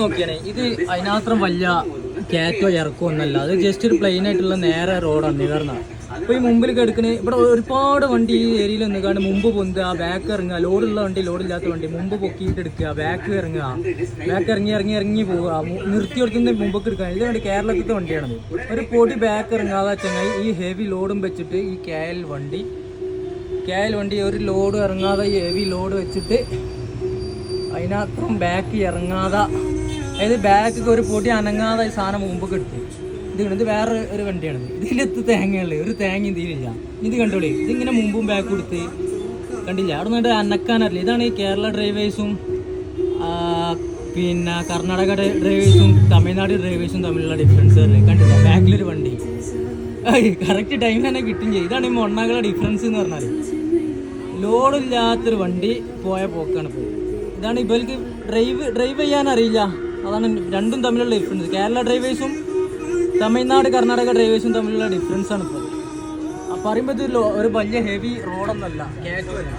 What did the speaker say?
നോക്കിയാണേ ഇത് അതിനാത്രം വലിയ കയറ്റോ ഇറക്കോ ഒന്നല്ല അത് ജസ്റ്റ് ഒരു പ്ലെയിൻ ആയിട്ടുള്ള നേരെ റോഡാണ് നിവർന്ന. അപ്പൊ ഈ മുമ്പിൽ കിടക്കണ ഇവിടെ ഒരുപാട് വണ്ടി ഈ ഏരിയയിൽ നിൽക്കാണ്ട് മുമ്പ് പൊന്തുക ബാക്ക് ഇറങ്ങുക. ലോഡുള്ള വണ്ടി ലോഡില്ലാത്ത വണ്ടി. മുമ്പ് പൊക്കിയിട്ട് എടുക്കുക ബാക്ക് ഇറങ്ങുക. ബാക്ക് ഇറങ്ങി ഇറങ്ങി ഇറങ്ങി പോവുക. നിർത്തി കൊടുക്കുന്ന മുമ്പൊക്കെ എടുക്കുക. ഇത് വണ്ടി കേരളത്തിലത്തെ വണ്ടിയാണ്. ഒരു പൊടി ബാക്ക് ഇറങ്ങാതെ ചങ്ങായി ഈ ഹെവി ലോഡും വെച്ചിട്ട് ഈ കെ വണ്ടി കെ വണ്ടി ഒരു ലോഡ് ഇറങ്ങാതെ ഈ ഹെവി ലോഡ് വെച്ചിട്ട് അതിനകത്തും ബാക്ക് ഇറങ്ങാതെ. അതായത് ബാക്ക് ഒരു പൊടി അനങ്ങാതെ ഈ സാധനം മുമ്പൊക്കെ എടുത്തു ഇത് ഇത് വേറെ ഒരു വണ്ടിയാണ്. ഇതിലെത്ത് തേങ്ങയുള്ളത് ഒരു തേങ്ങ ഇതിലില്ല ഇത് കണ്ടോളി? ഇതിങ്ങനെ മുമ്പും ബാക്ക് കൊടുത്ത് കണ്ടില്ല? അവിടെ നിന്നിട്ട് അനക്കാനറിയില്ല. ഇതാണ് ഈ കേരള ഡ്രൈവേഴ്സും പിന്നെ കർണാടക ഡ്രൈവേഴ്സും തമിഴ്നാട് ഡ്രൈവേഴ്സും തമ്മിലുള്ള ഡിഫറൻസ് കണ്ടില്ല? ബാക്കിലൊരു വണ്ടി. കറക്റ്റ് ടൈമിൽ തന്നെ കിട്ടും ചെയ്യും. ഇതാണ് ഈ മൊണ്ണകളുടെ ഡിഫറൻസ് എന്ന് പറഞ്ഞാൽ ലോഡില്ലാത്തൊരു വണ്ടി പോയ പോക്കാണ് ഇപ്പോൾ ഇതാണ് ഇവർക്ക് ഡ്രൈവ് ഡ്രൈവ് ചെയ്യാൻ അറിയില്ല. അതാണ് രണ്ടും തമ്മിലുള്ള ഡിഫറൻസ് കേരള ഡ്രൈവേഴ്സും തമിഴ്നാട് കർണാടക ഡ്രൈവേഴ്സും തമ്മിലുള്ള ഡിഫറൻസ് ആണ് ഇപ്പോൾ പറയുമ്പോൾ ഇത് ഒരു വലിയ ഹെവി റോഡൊന്നല്ല കയറ്റമല്ല